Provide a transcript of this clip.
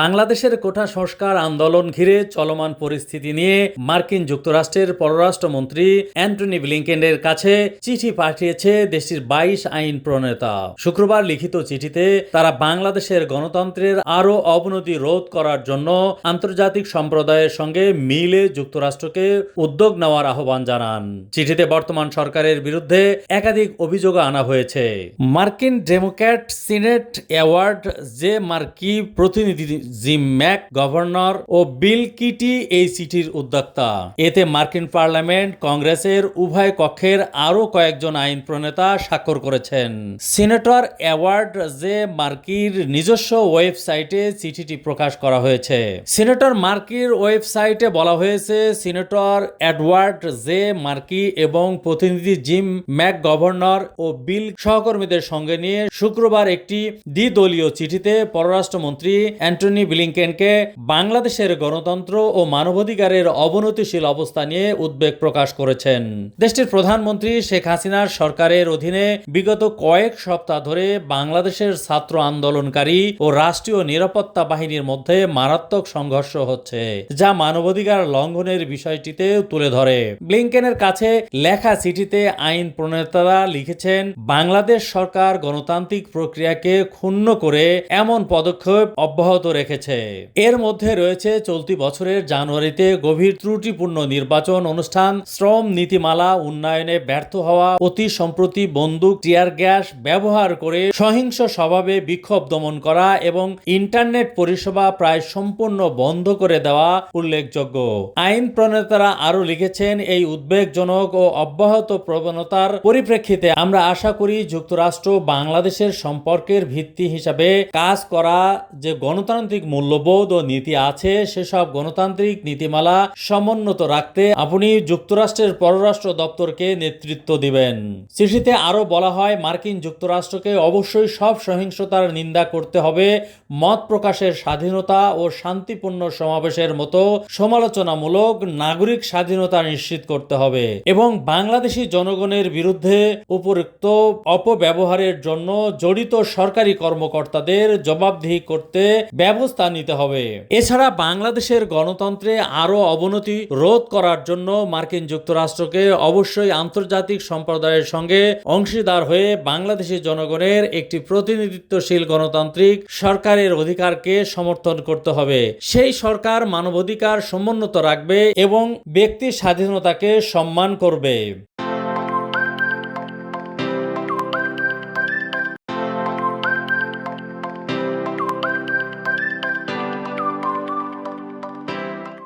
বাংলাদেশের কোঠা সংস্কার আন্দোলন ঘিরে চলমান পরিস্থিতি নিয়ে মার্কিন যুক্তরাষ্ট্রের পররাষ্ট্রমন্ত্রী অ্যান্টনি ব্লিংকেনের কাছে চিঠি পাঠিয়েছে দেশটির বাইশ আইন প্রণেতা। শুক্রবার লিখিত চিঠিতে তারা বাংলাদেশের গণতন্ত্রের আরও অবনতি রোধ করার জন্য আন্তর্জাতিক সম্প্রদায়ের সঙ্গে মিলে যুক্তরাষ্ট্রকে উদ্যোগ নেওয়ার আহ্বান জানান। চিঠিতে বর্তমান সরকারের বিরুদ্ধে একাধিক অভিযোগ আনা হয়েছে। মার্কিন ডেমোক্র্যাট সিনেট অ্যাওয়ার্ড যে মার্কি প্রতিনিধি জিম ম্যাক, গভর্নর ও বিল কিটি এই চিঠির উদ্যোক্তা। এতে মার্কিন পার্লামেন্ট, কংগ্রেসের উভয় কক্ষের আরও কয়েকজন আইন প্রণেতা স্বাক্ষর করেছেন। সিনেটর অ্যাওয়ার্ড যে মার্কির নিজস্ব ওয়েবসাইটে চিঠিটি প্রকাশ করা হয়েছে। সিনেটর মার্কির ওয়েবসাইটে বলা হয়েছে, সিনেটর এডওয়ার্ড জে মার্কি এবং প্রতিনিধি জিম ম্যাক, গভর্নর ও বিল সহকর্মীদের সঙ্গে নিয়ে শুক্রবার একটি দ্বিদলীয় চিঠিতে পররাষ্ট্রমন্ত্রী অ্যান্টনি ব্লিংকেনকে বাংলাদেশের গণতন্ত্র ও মানবাধিকারের অবনতিশীল অবস্থা নিয়ে উদ্বেগ প্রকাশ করেছেন। দেশটির প্রধানমন্ত্রী শেখ হাসিনার সরকারের অধীনে বিগত কয়েক সপ্তাহ ধরে বাংলাদেশের ছাত্র আন্দোলনকারী ও রাষ্ট্রীয় নিরাপত্তা বাহিনীর মধ্যে মারাত্মক সংঘর্ষ হচ্ছে, যা মানবাধিকার লঙ্ঘনের বিষয়টিতে তুলে ধরে। ব্লিংকেনের কাছে লেখা চিঠিতে আইন প্রণেতারা লিখেছেন, বাংলাদেশ সরকার গণতান্ত্রিক প্রক্রিয়াকে ক্ষুণ্ণ করে এমন পদক্ষেপ অব্যাহত রেখেছে। এর মধ্যে রয়েছে চলতি বছরের জানুয়ারিতে গভীর ত্রুটিপূর্ণ নির্বাচন অনুষ্ঠান, শ্রম নীতিমালা, উন্নয়নে ব্যর্থ হওয়া, অতি সম্প্রতি বন্দুক, টিয়ার গ্যাস ব্যবহার করে সহিংস স্বভাবে বিক্ষোভ দমন করা এবং ইন্টারনেট পরিষেবা প্রায় সম্পূর্ণ বন্ধ করে দেওয়া উল্লেখযোগ্য। আইন প্রণেতারা আরও লিখেছেন, এই উদ্বেগজনক ও অব্যাহত প্রবণতার পরিপ্রেক্ষিতে আমরা আশা করি যুক্তরাষ্ট্র বাংলাদেশের সম্পর্কের ভিত্তি হিসাবে কাজ করা যে গণতান্ত্রিক মূল্যবোধ ও নীতি আছে, সেসব গণতান্ত্রিক নীতিমালা সমুন্নত রাখতে আপনি যুক্তরাষ্ট্রের পররাষ্ট্র দপ্তরকে নেতৃত্ব দিবেন। চিঠিতে আরও বলা হয়, মার্কিন যুক্তরাষ্ট্রকে অবশ্যই সব সহিংসতার নিন্দা করতে হবে, মত প্রকাশের স্বাধীনতা ও শান্তিপূর্ণ সমাবেশের মতো সমালোচনামূলক নাগরিক স্বাধীনতা নিশ্চিত করতে হবে এবং বাংলাদেশি জনগণের বিরুদ্ধে উপযুক্ত অপব্যবহারের জন্য জড়িত সরকারি কর্মকর্তাদের জবাবদিহি করতে ব্যবস্থা নিতে হবে। এছাড়া বাংলাদেশের গণতন্ত্রে আরও অবনতি রোধ করার জন্য মার্কিন যুক্তরাষ্ট্রকে অবশ্যই আন্তর্জাতিক সম্প্রদায়ের সঙ্গে অংশীদার হয়ে বাংলাদেশি জনগণের একটি প্রতিনিধিত্বশীল গণতান্ত্রিক সরকারের অধিকারকে সমর্থন করতে হবে। সেই সরকার মানবাধিকার সমুন্নত রাখবে এবং ব্যক্তি স্বাধীনতাকে সম্মান করবে।